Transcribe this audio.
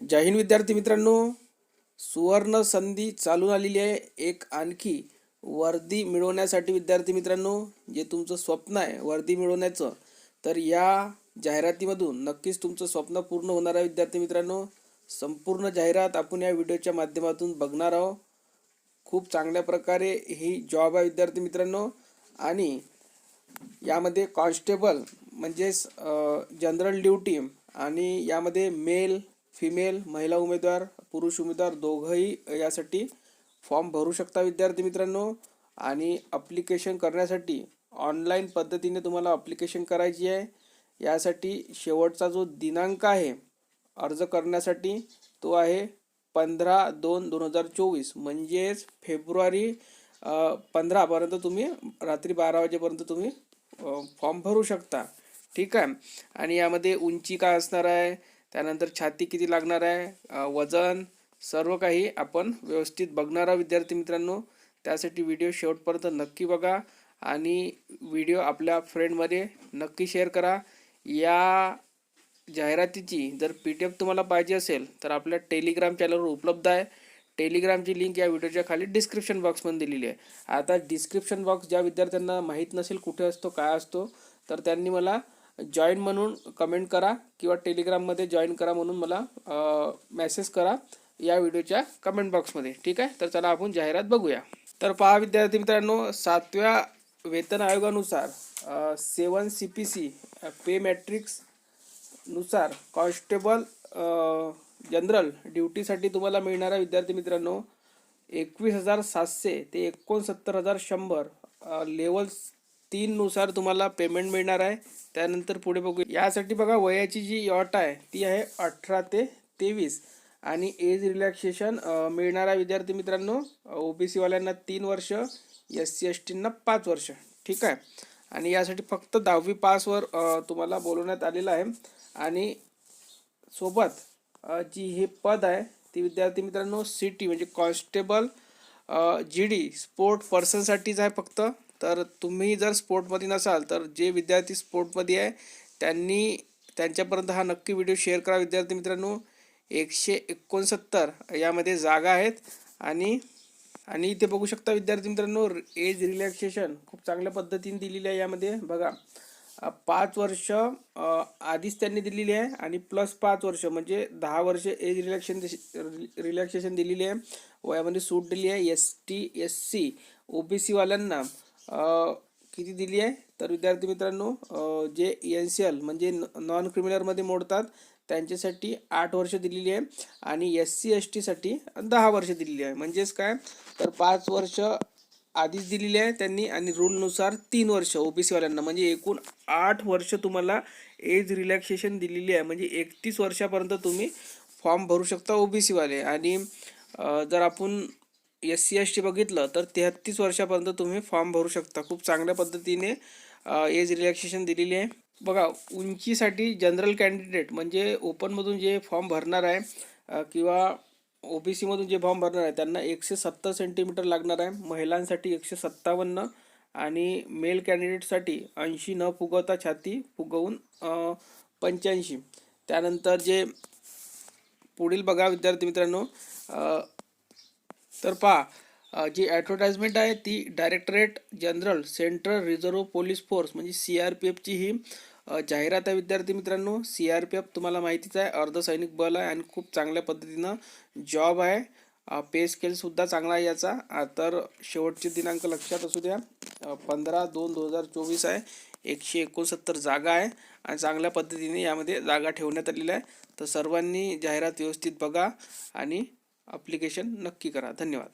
जय हिंद विद्यार्थी मित्रांनो सुवर्ण संधी चालून आलेली आहे. एक आणखी वर्दी मिळवण्यासाठी विद्यार्थी मित्रांनो जे तुमचं स्वप्न आहे वर्दी मिळवण्याचं तर या जाहिरातीमधून नक्कीच तुमचं स्वप्न पूर्ण होणार आहे विद्यार्थी मित्रांनो. संपूर्ण जाहिरात आपण या व्हिडिओच्या माध्यमातून बघणार आहोत. खूप चांगल्या प्रकारे ही जॉब आहे विद्यार्थी मित्रांनो. आणि यामध्ये कॉन्स्टेबल म्हणजेच जनरल ड्युटी आणि यामध्ये मेल फिमेल महिला उमेदवार पुरुष उमेदवार दोघंही यासाठी फॉर्म भरू शकता विद्यार्थी मित्रांनो. आणि अप्लिकेशन करण्यासाठी ऑनलाईन पद्धतीने तुम्हाला अप्लिकेशन करायची आहे. यासाठी शेवटचा जो दिनांक आहे अर्ज करण्यासाठी तो आहे पंधरा दोन दोन हजार चोवीस. म्हणजेच फेब्रुवारी पंधरापर्यंत तुम्ही रात्री बारा वाजेपर्यंत तुम्ही फॉर्म भरू शकता. ठीक आहे? आणि यामध्ये उंची काय असणार आहे? त्यानंतर छाती किती लागणार आहे? वजन सर्व काही आपण व्यवस्थित बघणार विद्यार्थी मित्रांनो. त्यासाठी व्हिडिओ शेवटपर्यंत नक्की बघा आणि व्हिडिओ आपल्या फ्रेंडमध्ये नक्की शेअर करा. या जाहिरातीची जर पी टी एफ तुम्हाला पाहिजे असेल तर आपल्या टेलिग्राम चॅनलवर उपलब्ध आहे. टेलिग्रामची लिंक या व्हिडिओच्या खाली डिस्क्रिप्शन बॉक्समध्ये दिलेली आहे. आता डिस्क्रिप्शन बॉक्स ज्या विद्यार्थ्यांना माहीत नसेल कुठे असतो काय असतो तर त्यांनी मला जॉईन म्हणून कमेंट करा किंवा टेलिग्राममध्ये जॉईन करा म्हणून मला मेसेज करा या व्हिडिओच्या कमेंट बॉक्समध्ये ठीक आहे? तर चला आपण जाहिरात बघूया. तर पहा विद्यार्थी मित्रांनो सातव्या वेतन आयोगानुसार seven C P C pay मॅट्रिक्सनुसार constable general ड्युटीसाठी तुम्हाला मिळणारा विद्यार्थी मित्रांनो एकवीस हजार सातशे ते एकोणसत्तर हजार शंभर लेवल्स तीननुसार तुम्हाला पेमेंट मिळणार आहे. त्यानंतर पुढे बघू यासाठी बघा वयाची जी यॉट आहे ती आहे अठरा ते तेवीस. आणि एज रिलॅक्सेशन मिळणारा विद्यार्थी मित्रांनो ओ बी सीवाल्यांना तीन वर्ष एस सी एस टींना पाच वर्ष. ठीक आहे? आणि यासाठी फक्त दहावी पासवर तुम्हाला बोलवण्यात आलेलं आहे. आणि सोबत जी हे पद आहे ती विद्यार्थी मित्रांनो सी टी म्हणजे कॉन्स्टेबल जी डी स्पोर्ट पर्सनसाठीच आहे फक्त. तर तुम्ही जर स्पोर्टमध्ये नसाल तर जे विद्यार्थी स्पोर्टमध्ये आहे त्यांनी त्यांच्यापर्यंत हा नक्की व्हिडिओ शेअर करा. विद्यार्थी मित्रांनो एकशे एकोणसत्तर यामध्ये जागा आहेत आणि आणि इथे बघू शकता विद्यार्थी मित्रांनो एज रिलॅक्सेशन खूप चांगल्या पद्धतीने दिलेली आहे यामध्ये. बघा पाच वर्ष आधीच त्यांनी दिलेली आहे आणि प्लस पाच वर्ष म्हणजे दहा वर्ष एज रिलॅक्सेशन रिलॅक्सेशन दिलेली आहे. वयामध्ये सूट दिली आहे S T S C O B सीवाल्यांना किती दिली आहे? तर विद्यार्थी मित्रांनो जे एन सी एल म्हणजे नॉन क्रिमिनलमध्ये मोडतात त्यांच्यासाठी आठ वर्ष दिलेली आहे आणि एस सी एस टीसाठी दहा वर्ष दिलेली आहे. म्हणजेच काय? तर पाच वर्ष आधीच दिलेली आहे त्यांनी आणि रूलनुसार तीन वर्ष ओबीसीवाल्यांना म्हणजे एकूण आठ वर्ष तुम्हाला एज रिलॅक्सेशन दिलेली आहे. म्हणजे एकतीस वर्षापर्यंत तुम्ही फॉर्म भरू शकता ओबीसीवाले आणि जर आपण एस सी एस टी बघितलं तर तेहत्तीस वर्षापर्यंत तुम्ही फॉर्म भरू शकता. खूप चांगल्या पद्धतीने एज रिलॅक्सेशन दिलेली आहे. बघा उंचीसाठी जनरल कॅन्डिडेट म्हणजे ओपनमधून जे फॉर्म भरणार आहे किंवा ओ बी सीमधून जे फॉर्म भरणार आहे त्यांना एकशे सत्तर सेंटीमीटर लागणार आहे. महिलांसाठी एकशे सत्तावन्न आणि मेल कॅन्डिडेटसाठी ऐंशी न फुगवता छाती फुगवून पंच्याऐंशी. त्यानंतर जे पुढील बघा विद्यार्थी मित्रांनो तर पहा जी ॲडव्हर्टाइजमेंट आहे ती directorate general central reserve police force म्हणजे सी आर पी एफची ही जाहिरात आहे विद्यार्थी मित्रांनो. सी आर पी एफ तुम्हाला माहितीच आहे अर्धसैनिक बल आहे आणि खूप चांगल्या पद्धतीनं जॉब आहे. पे स्केलसुद्धा चांगला आहे याचा. तर शेवटचे दिनांक लक्षात असू द्या. पंधरा दोन दोन हजार चोवीस आहे. एकशे एकोणसत्तर जागा आहे आणि चांगल्या पद्धतीने यामध्ये जागा ठेवण्यात आलेल्या आहे. तर सर्वांनी जाहिरात व्यवस्थित बघा आणि अप्लिकेशन नक्की करा. धन्यवाद.